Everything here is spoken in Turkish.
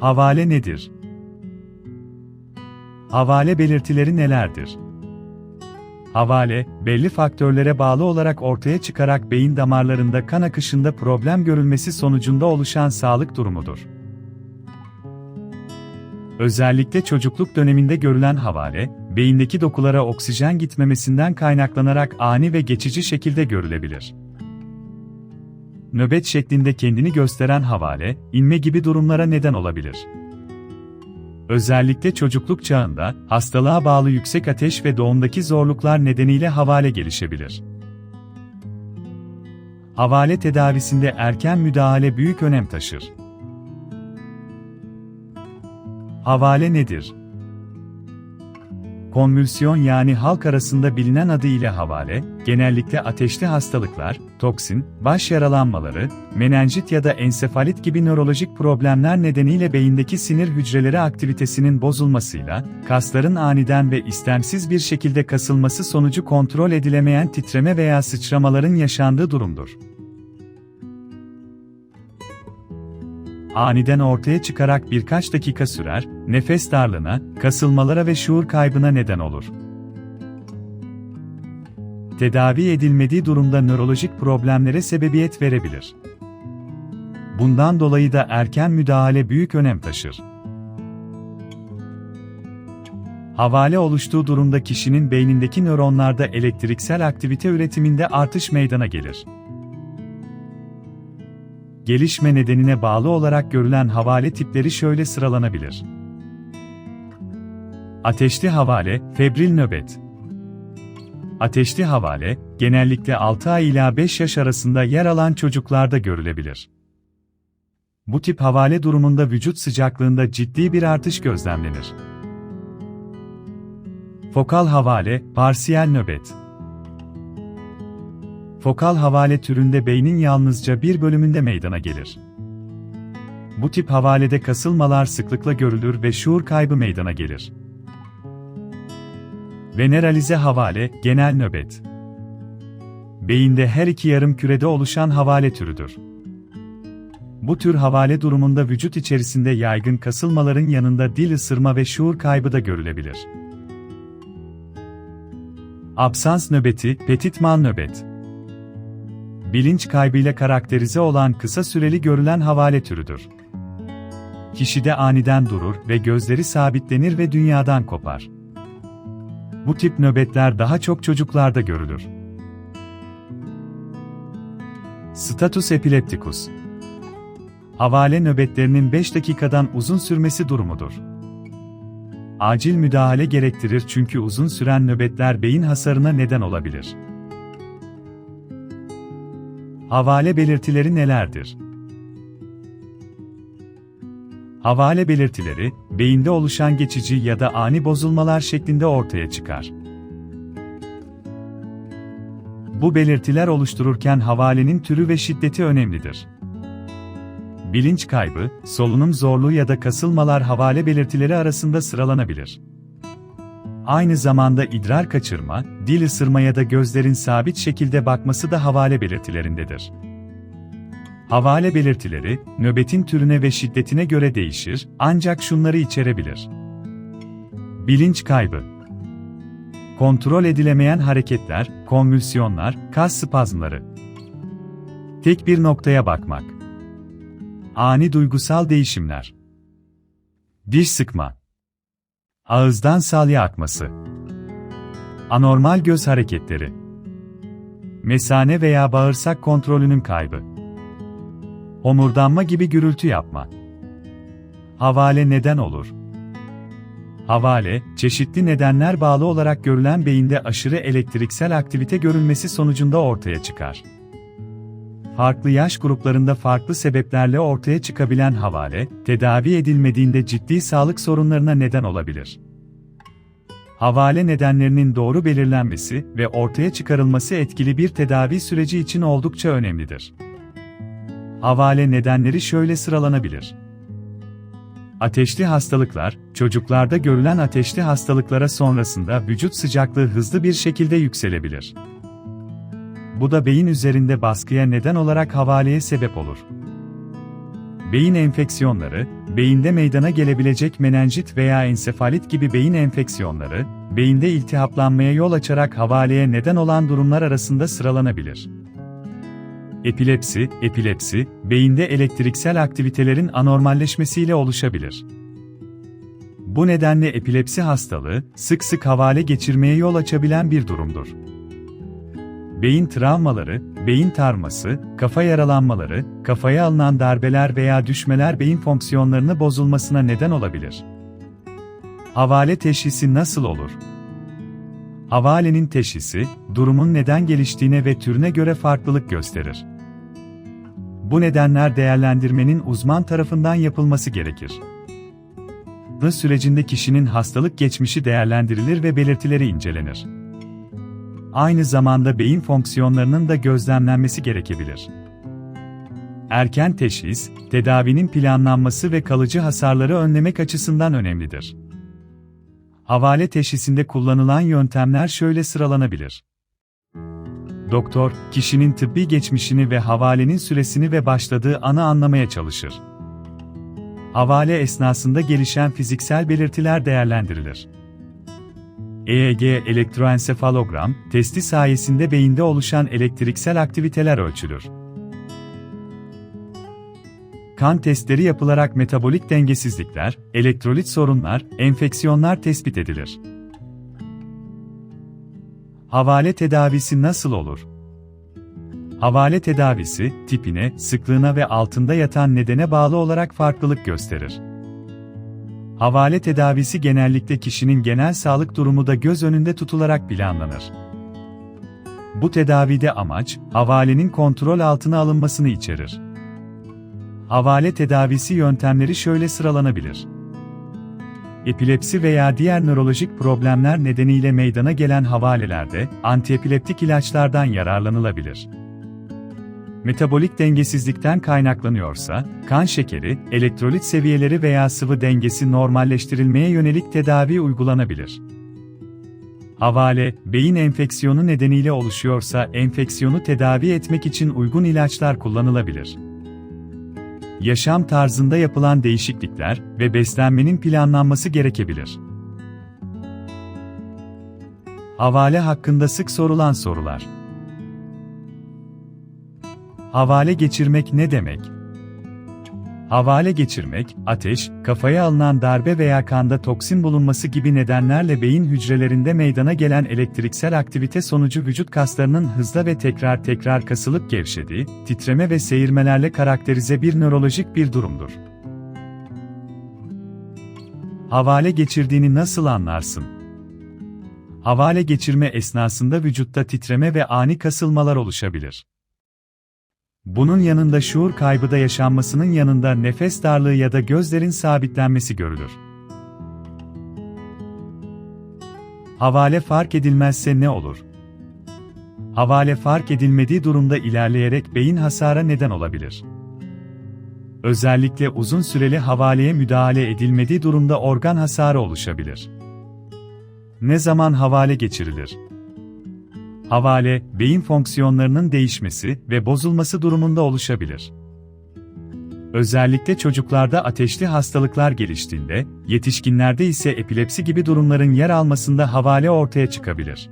Havale nedir? Havale belirtileri nelerdir? Havale, belli faktörlere bağlı olarak ortaya çıkarak beyin damarlarında kan akışında problem görülmesi sonucunda oluşan sağlık durumudur. Özellikle çocukluk döneminde görülen havale, beyindeki dokulara oksijen gitmemesinden kaynaklanarak ani ve geçici şekilde görülebilir. Nöbet şeklinde kendini gösteren havale, inme gibi durumlara neden olabilir. Özellikle çocukluk çağında, hastalığa bağlı yüksek ateş ve doğumdaki zorluklar nedeniyle havale gelişebilir. Havale tedavisinde erken müdahale büyük önem taşır. Havale nedir? Konvülsiyon yani halk arasında bilinen adıyla havale, genellikle ateşli hastalıklar, toksin, baş yaralanmaları, menenjit ya da ensefalit gibi nörolojik problemler nedeniyle beyindeki sinir hücreleri aktivitesinin bozulmasıyla, kasların aniden ve istemsiz bir şekilde kasılması sonucu kontrol edilemeyen titreme veya sıçramaların yaşandığı durumdur. Aniden ortaya çıkarak birkaç dakika sürer, nefes darlığına, kasılmalara ve şuur kaybına neden olur. Tedavi edilmediği durumda nörolojik problemlere sebebiyet verebilir. Bundan dolayı da erken müdahale büyük önem taşır. Havale oluştuğu durumda kişinin beynindeki nöronlarda elektriksel aktivite üretiminde artış meydana gelir gelişme nedenine bağlı olarak görülen havale tipleri şöyle sıralanabilir. Ateşli havale, febril nöbet. Ateşli havale, genellikle 6 ay ila 5 yaş arasında yer alan çocuklarda görülebilir. Bu tip havale durumunda vücut sıcaklığında ciddi bir artış gözlemlenir. Fokal havale, parsiyel nöbet. Fokal havale türünde beynin yalnızca bir bölümünde meydana gelir. Bu tip havalede kasılmalar sıklıkla görülür ve şuur kaybı meydana gelir. Veneralize havale, genel nöbet. Beyinde her iki yarım kürede oluşan havale türüdür. Bu tür havale durumunda vücut içerisinde yaygın kasılmaların yanında dil ısırma ve şuur kaybı da görülebilir. Absans nöbeti, petitmal nöbet bilinç kaybıyla karakterize olan kısa süreli görülen havale türüdür. Kişide aniden durur ve gözleri sabitlenir ve dünyadan kopar. Bu tip nöbetler daha çok çocuklarda görülür. Status epilepticus Havale nöbetlerinin 5 dakikadan uzun sürmesi durumudur. Acil müdahale gerektirir çünkü uzun süren nöbetler beyin hasarına neden olabilir. Havale belirtileri nelerdir? Havale belirtileri, beyinde oluşan geçici ya da ani bozulmalar şeklinde ortaya çıkar. Bu belirtiler oluştururken havalenin türü ve şiddeti önemlidir. Bilinç kaybı, solunum zorluğu ya da kasılmalar havale belirtileri arasında sıralanabilir. Aynı zamanda idrar kaçırma, dil ısırma ya da gözlerin sabit şekilde bakması da havale belirtilerindedir. Havale belirtileri, nöbetin türüne ve şiddetine göre değişir, ancak şunları içerebilir. Bilinç kaybı Kontrol edilemeyen hareketler, konvülsiyonlar, kas spazmları. Tek bir noktaya bakmak. Ani duygusal değişimler. Diş sıkma Ağızdan salya akması. Anormal göz hareketleri. Mesane veya bağırsak kontrolünün kaybı. Homurdanma gibi gürültü yapma. Havale neden olur? Havale, çeşitli nedenler bağlı olarak görülen beyinde aşırı elektriksel aktivite görülmesi sonucunda ortaya çıkar farklı yaş gruplarında farklı sebeplerle ortaya çıkabilen havale, tedavi edilmediğinde ciddi sağlık sorunlarına neden olabilir. Havale nedenlerinin doğru belirlenmesi ve ortaya çıkarılması etkili bir tedavi süreci için oldukça önemlidir. Havale nedenleri şöyle sıralanabilir. Ateşli hastalıklar, çocuklarda görülen ateşli hastalıklara sonrasında vücut sıcaklığı hızlı bir şekilde yükselebilir. Bu da beyin üzerinde baskıya neden olarak havaleye sebep olur. beyin enfeksiyonları, beyinde meydana gelebilecek menenjit veya ensefalit gibi beyin enfeksiyonları, beyinde iltihaplanmaya yol açarak havaleye neden olan durumlar arasında sıralanabilir. Epilepsi, epilepsi, beyinde elektriksel aktivitelerin anormalleşmesiyle oluşabilir. Bu nedenle epilepsi hastalığı, sık sık havale geçirmeye yol açabilen bir durumdur. Beyin travmaları, beyin tarması, kafa yaralanmaları, kafaya alınan darbeler veya düşmeler beyin fonksiyonlarını bozulmasına neden olabilir. Havale teşhisi nasıl olur? Havalenin teşhisi, durumun neden geliştiğine ve türüne göre farklılık gösterir. Bu nedenler değerlendirmenin uzman tarafından yapılması gerekir. Bu sürecinde kişinin hastalık geçmişi değerlendirilir ve belirtileri incelenir. Aynı zamanda beyin fonksiyonlarının da gözlemlenmesi gerekebilir. Erken teşhis, tedavinin planlanması ve kalıcı hasarları önlemek açısından önemlidir. Havale teşhisinde kullanılan yöntemler şöyle sıralanabilir. Doktor, kişinin tıbbi geçmişini ve havalenin süresini ve başladığı anı anlamaya çalışır. Havale esnasında gelişen fiziksel belirtiler değerlendirilir. EEG elektroensefalogram, testi sayesinde beyinde oluşan elektriksel aktiviteler ölçülür. Kan testleri yapılarak metabolik dengesizlikler, elektrolit sorunlar, enfeksiyonlar tespit edilir. Havale tedavisi nasıl olur? Havale tedavisi, tipine, sıklığına ve altında yatan nedene bağlı olarak farklılık gösterir. Havale tedavisi genellikle kişinin genel sağlık durumu da göz önünde tutularak planlanır. Bu tedavide amaç, havalenin kontrol altına alınmasını içerir. Havale tedavisi yöntemleri şöyle sıralanabilir. Epilepsi veya diğer nörolojik problemler nedeniyle meydana gelen havalelerde antiepileptik ilaçlardan yararlanılabilir. Metabolik dengesizlikten kaynaklanıyorsa, kan şekeri, elektrolit seviyeleri veya sıvı dengesi normalleştirilmeye yönelik tedavi uygulanabilir. Havale, beyin enfeksiyonu nedeniyle oluşuyorsa enfeksiyonu tedavi etmek için uygun ilaçlar kullanılabilir. Yaşam tarzında yapılan değişiklikler ve beslenmenin planlanması gerekebilir. Havale hakkında sık sorulan sorular. Havale geçirmek ne demek? Havale geçirmek, ateş, kafaya alınan darbe veya kanda toksin bulunması gibi nedenlerle beyin hücrelerinde meydana gelen elektriksel aktivite sonucu vücut kaslarının hızla ve tekrar tekrar kasılıp gevşediği, titreme ve seyirmelerle karakterize bir nörolojik bir durumdur. Havale geçirdiğini nasıl anlarsın? Havale geçirme esnasında vücutta titreme ve ani kasılmalar oluşabilir. Bunun yanında şuur kaybı da yaşanmasının yanında nefes darlığı ya da gözlerin sabitlenmesi görülür. Havale fark edilmezse ne olur? Havale fark edilmediği durumda ilerleyerek beyin hasara neden olabilir. Özellikle uzun süreli havaleye müdahale edilmediği durumda organ hasarı oluşabilir. Ne zaman havale geçirilir? Havale, beyin fonksiyonlarının değişmesi ve bozulması durumunda oluşabilir. Özellikle çocuklarda ateşli hastalıklar geliştiğinde, yetişkinlerde ise epilepsi gibi durumların yer almasında havale ortaya çıkabilir.